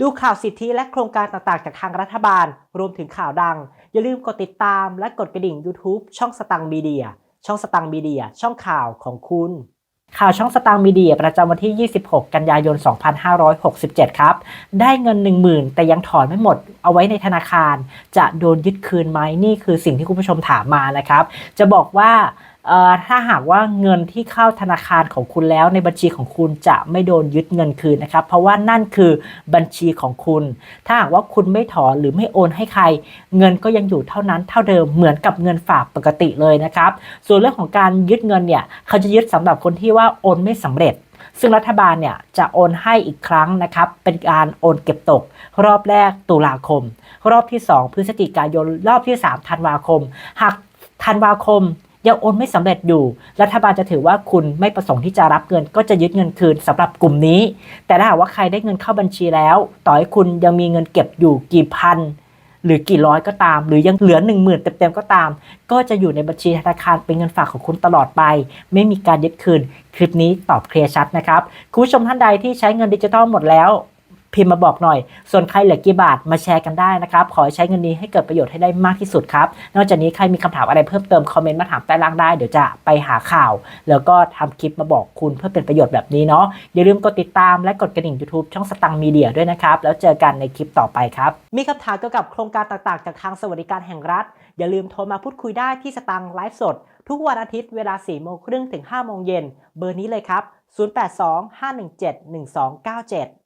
ดูข่าวสิทธิและโครงการต่างๆ จากทางรัฐบาล รวมถึงข่าวดัง อย่าลืมกดติดตามและกดกระดิ่ง YouTube ช่องสตังมีเดีย ช่องสตังมีเดีย ช่องข่าวของคุณ ข่าวช่องสตางมีเดียประจำวันที่ 26 กันยายน 2567 ครับ ได้เงิน 10,000 แต่ยังถอนไม่หมด เอาไว้ในธนาคาร จะโดนยึดคืนไหมนี่คือสิ่งที่คุณผู้ชมถามมานะครับ จะบอกว่า ถ้าหากว่าเงินที่เข้าธนาคารของคุณแล้วในบัญชีของคุณจะไม่โดนยึดเงินคืนนะครับ เพราะว่านั่นคือบัญชีของคุณ ถ้าหากว่าคุณไม่ถอนหรือไม่โอนให้ใคร เงินก็ยังอยู่เท่านั้นเท่าเดิมเหมือนกับเงินฝากปกติเลยนะครับ ส่วนเรื่องของการยึดเงินเนี่ยเขาจะยึดสำหรับคนที่ว่าโอนไม่สำเร็จซึ่งรัฐบาลเนี่ยจะโอนให้อีกครั้งนะครับ เป็นการโอนเก็บตก รอบแรกตุลาคม รอบที่ 2 พฤศจิกายน รอบที่ 3 ธันวาคม หากธันวาคม ยังโอนไม่สำเร็จอยู่ รัฐบาลจะถือว่าคุณไม่ประสงค์ที่จะรับเงิน ก็จะยึดเงินคืนสำหรับกลุ่มนี้ แต่ถ้าหากว่าใครได้เงินเข้าบัญชีแล้ว ต่อให้คุณยังมีเงินเก็บอยู่กี่พันหรือกี่ร้อยก็ตาม หรือยังเหลือ 1 0,000 เต็มๆก็ตาม ก็จะอยู่ในบัญชีธนาคารเป็นเงินฝากของคุณตลอดไป ไม่มีการยึดคืน คลิปนี้ตอบเคลียร์ชัดนะครับ คุณผู้ชมท่านใดที่ใช้เงินดิจิทัลหมดแล้ว พิมพ์มาบอกหน่อย ส่วนใครเหลือกี่บาทมาแชร์กันได้นะครับ ขอใช้เงินนี้ให้เกิดประโยชน์ให้ได้มากที่สุดครับ นอกจากนี้ใครมีคำถามอะไรเพิ่มเติมคอมเมนต์มาถามใต้ล่างได้เดี๋ยวจะไปหาข่าว แล้วก็ทำคลิปมาบอกคุณเพื่อเป็นประโยชน์แบบนี้เนาะอย่าลืมกดติดตามและกดกระดิ่ง YouTube ช่องสตังมีเดียด้วยนะครับแล้วเจอกันในคลิปต่อไปครับมีคำถามเกี่ยวกับโครงการต่างๆ จากทางสวัสดิการแห่งรัฐ อย่าลืมโทรมาพูดคุยได้ที่สตังไลฟ์สด ทุกวันอาทิตย์เวลา 4 โมงครึ่งถึง 5 โมงเย็น เบอร์นี้เลยครับ 0825171297